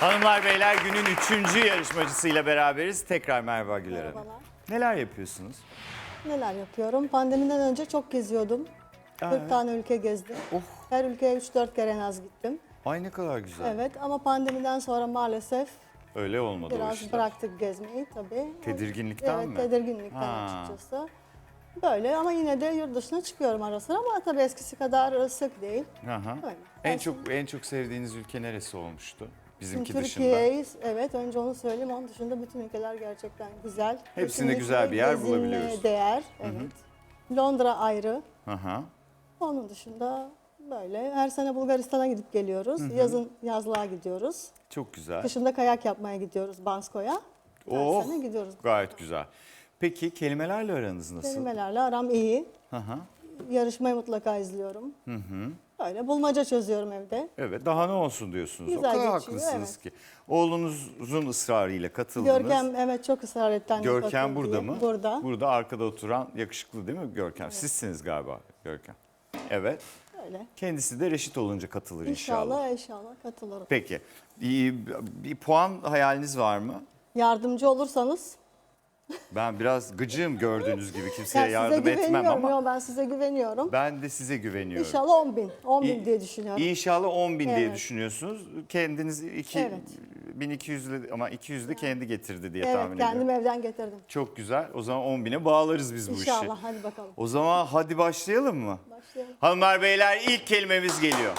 Hanımlar beyler günün üçüncü yarışmacısıyla beraberiz. Tekrar Merhaba Güler Hanım. Merhabalar. Neler yapıyorsunuz? Neler yapıyorum? Pandemiden önce çok geziyordum. 40 Evet. tane ülke gezdim. Oh. Her ülkeye 3-4 kere en az gittim. Ay ne kadar güzel. Evet ama pandemiden sonra maalesef Öyle olmadı o biraz işler. bıraktık gezmeyi tabii. Tedirginlikten evet, mi? tedirginlikten Ha. açıkçası. Böyle ama yine de yurt dışına çıkıyorum ara sıra ama tabii eskisi kadar sık değil. Aha. Öyle. En Ben çok en çok sevdiğiniz ülke neresi olmuştu? Bizimki Şimdi dışında. Türkiye'yi evet önce onu söyleyeyim. Onun dışında bütün ülkeler gerçekten güzel. Hepsinde Kesinlikle güzel bir yer bulabiliyoruz. değer. Evet. Londra ayrı. Aha. Onun dışında böyle her sene Bulgaristan'a gidip geliyoruz. Yazın yazlığa gidiyoruz. Çok güzel. Kışında kayak yapmaya gidiyoruz Bansko'ya. Her Oh, sene gidiyoruz. Gayet güzel. Peki kelimelerle aranız nasıl? Kelimelerle aram iyi. Aha. Yarışmayı mutlaka izliyorum. Böyle bulmaca çözüyorum evde. Evet daha ne olsun diyorsunuz. Güzel o kadar geçiyor, haklısınız ki. Oğlunuzun ısrarıyla katıldınız. Görkem evet çok ısrar etti anne Görkem burada diye. mı? Burada. Burada arkada oturan yakışıklı değil mi Görkem? Sizsiniz galiba Görkem. Evet. Öyle. Kendisi de reşit olunca katılır inşallah. İnşallah inşallah katılırım. Peki. Bir, bir puan hayaliniz var mı? Yardımcı olursanız. Ben biraz gıcığım gördüğünüz gibi kimseye Ben size yardım etmem güveniyorum. ama Yo, ben size güveniyorum. ben de size güveniyorum. İnşallah 10 bin. 10 bin İ- diye düşünüyorum. İnşallah 10 bin diye Evet. düşünüyorsunuz. Kendiniz iki, Evet. 1200 'lü- ama 200 de kendi getirdi diye evet tahmin kendim ediyorum. evden getirdim. Çok güzel. O zaman 10 bine bağlarız biz bu işi. İnşallah hadi bakalım. O zaman hadi başlayalım mı? Başlayalım. Hanımlar beyler ilk kelimemiz geliyor.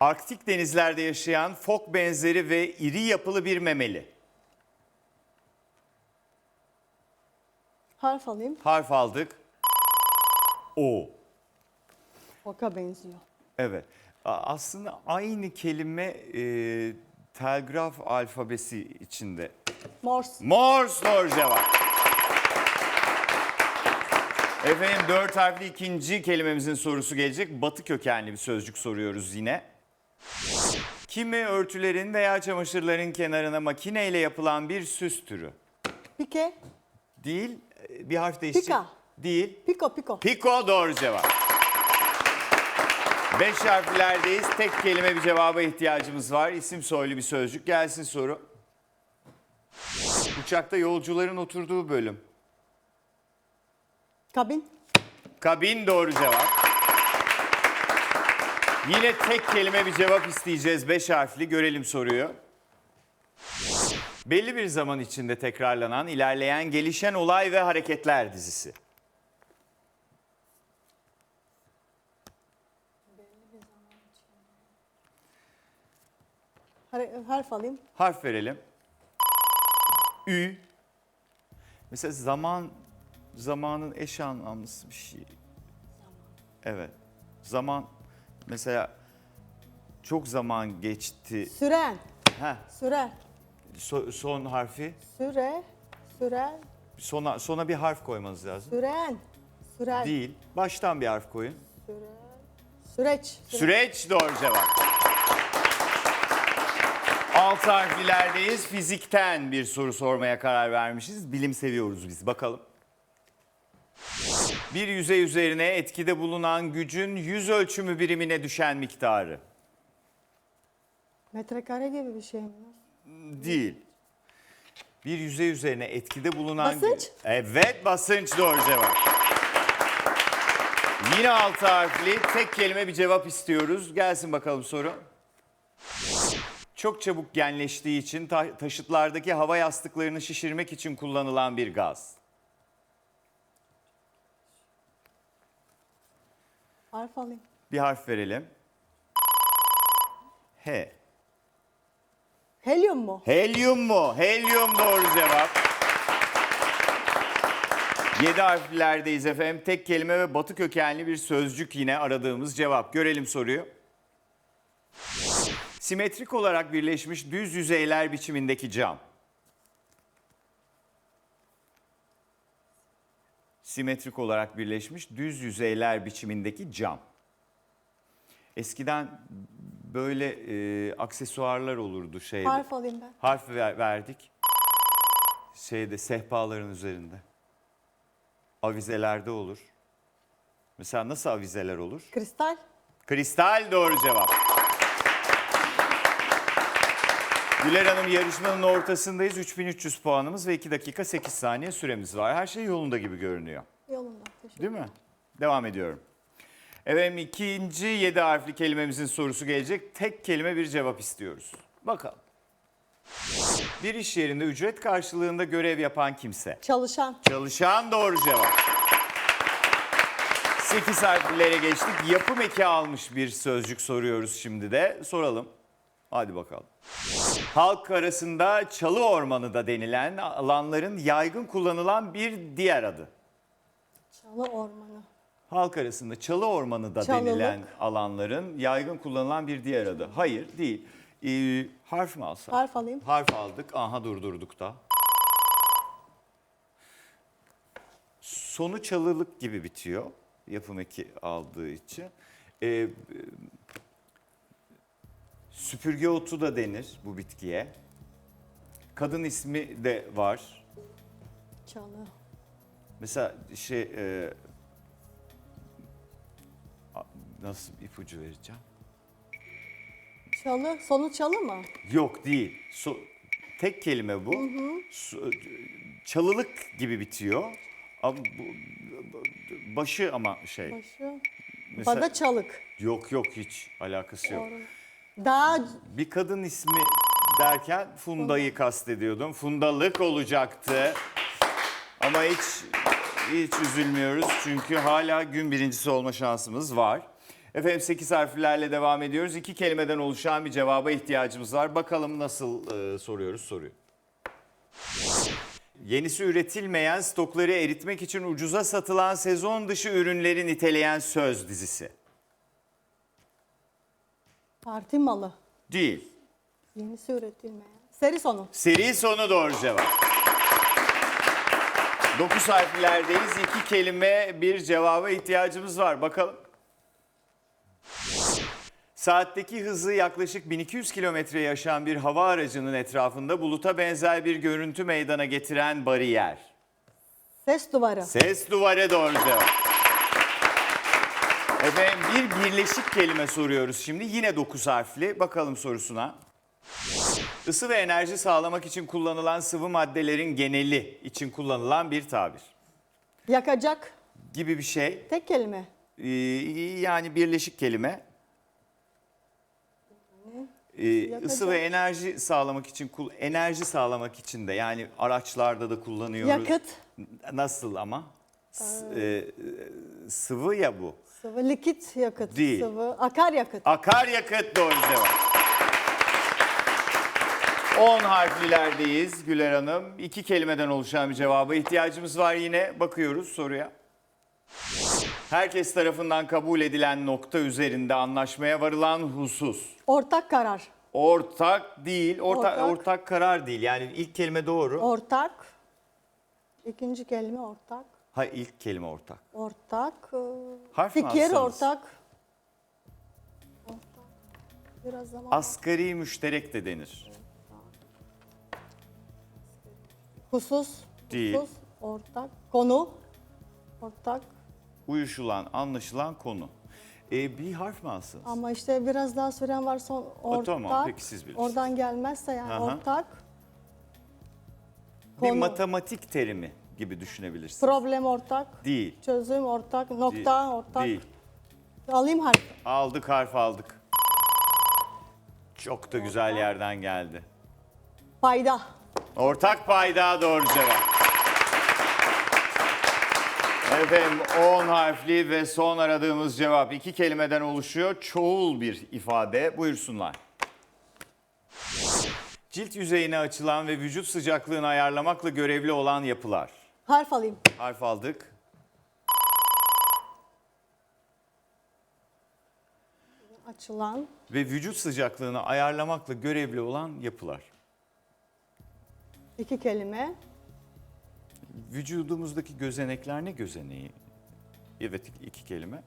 Arktik denizlerde yaşayan fok benzeri ve iri yapılı bir memeli. Harf alayım. Harf aldık. O. Oka benziyor. Evet. A- Aslında aynı kelime e, telgraf alfabesi içinde. Morse. Morse doğru cevap. Efendim dört harfli ikinci kelimemizin sorusu gelecek. Batı kökenli bir sözcük soruyoruz yine. Kimi örtülerin veya çamaşırların kenarına makineyle yapılan bir süs türü. Pike. Değil, e, bir harf değişecek. Pika. Değil. Piko piko. Piko doğru cevap. Beş harflerdeyiz. Tek kelime bir cevaba ihtiyacımız var. İsim soylu bir sözcük. Gelsin soru. Uçakta yolcuların oturduğu bölüm. Kabin. Kabin doğru cevap. Yine tek kelime bir cevap isteyeceğiz. Beş harfli. Görelim soruyu. Belli bir zaman içinde tekrarlanan, ilerleyen, gelişen olay ve hareketler dizisi. Har- Harf alayım. Harf verelim. Ü. Mesela zaman zamanın eş anlamlısı bir şey. Evet. Zaman mesela çok zaman geçti. Süren. Heh, Süre. so- son harfi Süre. Süren. sona sona bir harf koymanız lazım. Süren. Süren. Değil. Baştan bir harf koyun. Süre. Süreç. Süre- Süreç doğru cevap. Altı harflilerdeyiz. Fizikten bir soru sormaya karar vermişiz. Bilim seviyoruz biz. Bakalım. Bir yüzey üzerine etkide bulunan gücün yüz ölçümü birimine düşen miktarı. Metrekare gibi bir şey mi? Değil. Bir yüzey üzerine etkide bulunan... gü- Basınç? Evet basınç doğru cevap. Yine altı harfli tek kelime bir cevap istiyoruz. Gelsin bakalım soru. Çok çabuk genleştiği için ta- taşıtlardaki hava yastıklarını şişirmek için kullanılan bir gaz. Harf alayım. Bir harf verelim. H. Helyum mu? Helyum mu? Helyum doğru cevap. Yedi harflerdeyiz efendim. Tek kelime ve batı kökenli bir sözcük yine aradığımız cevap. Görelim soruyu. Simetrik olarak birleşmiş düz yüzeyler biçimindeki cam. Simetrik olarak birleşmiş düz yüzeyler biçimindeki cam. Eskiden böyle e, aksesuarlar olurdu şeyde. Harf alayım ben. Harf ver- verdik. Şeyde sehpaların üzerinde. Avizelerde olur. Mesela nasıl avizeler olur? Kristal. Kristal doğru cevap. Güler Hanım yarışmanın ortasındayız. 3300 puanımız ve 2 dakika 8 saniye süremiz var. Her şey yolunda gibi görünüyor. Yolunda. Teşekkür Değil mi? Devam ediyorum. Efendim ikinci 7 harfli kelimemizin sorusu gelecek. Tek kelime bir cevap istiyoruz. Bakalım. Bir iş yerinde ücret karşılığında görev yapan kimse. Çalışan. Çalışan doğru cevap. 8 harflere geçtik. Yapım eki almış bir sözcük soruyoruz şimdi de. Soralım. Hadi bakalım. Halk arasında çalı ormanı da denilen alanların yaygın kullanılan bir diğer adı. Çalı ormanı. Halk arasında çalı ormanı da Çalılık. denilen alanların yaygın kullanılan bir diğer adı. Hayır değil. Ee, harf mi alsak? Harf alayım. Harf aldık. Aha durdurduk da. Sonu çalılık gibi bitiyor. Yapım eki aldığı için. Ee, süpürge otu da denir bu bitkiye. Kadın ismi de var. Çalı. Mesela şey e, nasıl ipucu vereceğim? Çalı. Sonu çalı mı? Yok değil. So- tek kelime bu. So- çalılık gibi bitiyor. Ama bu, başı ama şey. Başı. Mesela- Bada çalık. Yok yok hiç alakası yok. Daha Bir kadın ismi derken Funda'yı kastediyordum. Fundalık olacaktı. Ama hiç hiç üzülmüyoruz çünkü hala gün birincisi olma şansımız var. Efendim 8 harflerle devam ediyoruz. İki kelimeden oluşan bir cevaba ihtiyacımız var. Bakalım nasıl e, soruyoruz soruyu. Yenisi üretilmeyen stokları eritmek için ucuza satılan sezon dışı ürünleri niteleyen söz dizisi. Parti malı. Değil. Yenisi üretilmeyen. Seri sonu. Seri sonu doğru cevap. 9 harflerdeyiz. İki kelime bir cevaba ihtiyacımız var. Bakalım. Saatteki hızı yaklaşık 1200 kilometreye yaşayan bir hava aracının etrafında buluta benzer bir görüntü meydana getiren bariyer. Ses duvarı. Ses duvarı doğru cevap. Efendim bir birleşik kelime soruyoruz şimdi. Yine 9 harfli. Bakalım sorusuna. Isı ve enerji sağlamak için kullanılan sıvı maddelerin geneli için kullanılan bir tabir. Yakacak. Gibi bir şey. Tek kelime. Ee, yani birleşik kelime. Ee, Yakacak. ısı ve enerji sağlamak için kul- enerji sağlamak için de yani araçlarda da kullanıyoruz. Yakıt. Nasıl ama? S- e, sıvı ya bu. Sıvı. Likit yakıt. Değil. Sıvı. Akaryakıt. Akaryakıt doğru cevap. 10 harflilerdeyiz Güler Hanım. İki kelimeden oluşan bir cevaba ihtiyacımız var yine. Bakıyoruz soruya. Herkes tarafından kabul edilen nokta üzerinde anlaşmaya varılan husus. Ortak karar. Ortak değil, ortak, Ortak. ortak karar değil. Yani ilk kelime doğru. Ortak. İkinci kelime ortak. Hayır ilk kelime ortak. Ortak. e, Harf mi Fikir ortak. Ortak. Biraz zaman. Asgari müşterek de denir. Husus. Değil. Husus. Ortak. Konu. Ortak. Uyuşulan, anlaşılan konu. Ee, bir harf mi alsınız? Ama işte biraz daha süren var son ortak. tamam, peki siz bilirsiniz. Oradan gelmezse yani Aha. ortak. Bir Konu. matematik terimi gibi düşünebilirsiniz. Problem ortak. Değil. Çözüm ortak. Değil. Nokta ortak. Değil. Alayım harf. Aldık harf aldık. Çok da güzel yerden geldi. Payda. Ortak payda doğru cevap. Efendim 10 harfli ve son aradığımız cevap iki kelimeden oluşuyor. Çoğul bir ifade. Buyursunlar. Cilt yüzeyine açılan ve vücut sıcaklığını ayarlamakla görevli olan yapılar. Harf alayım. Harf aldık. Açılan. Ve vücut sıcaklığını ayarlamakla görevli olan yapılar. iki kelime. Vücudumuzdaki gözenekler ne gözeneği? Evet iki kelime.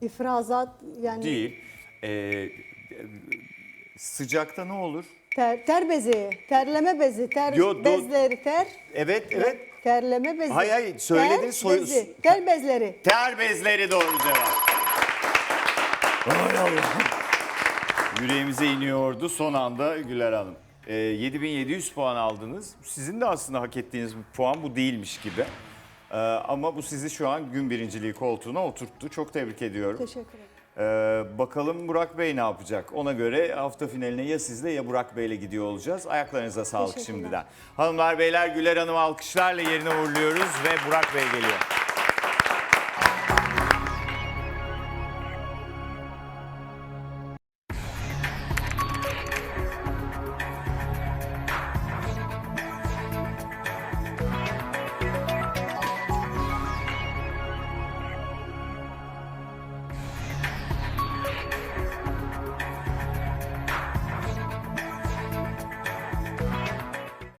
İfrazat yani Değil. Ee, sıcakta ne olur? ter, ter bezi, terleme bezi, ter Yo, do- bezleri ter. Evet, evet. Terleme bezi. Hayır, hayır, söyledin, Ter soy- bezi. Ter bezleri. Ter bezleri doğru cevap. Hay Allah. Yüreğimize iniyordu son anda Güler Hanım. Ee, 7700 puan aldınız. Sizin de aslında hak ettiğiniz bir puan bu değilmiş gibi. Ee, ama bu sizi şu an gün birinciliği koltuğuna oturttu. Çok tebrik ediyorum. Teşekkür ederim. Ee, bakalım Burak Bey ne yapacak? Ona göre hafta finaline ya sizle ya Burak Bey'le gidiyor olacağız. Ayaklarınıza sağlık şimdiden. Hanımlar beyler Güler Hanım alkışlarla yerine uğurluyoruz ve Burak Bey geliyor.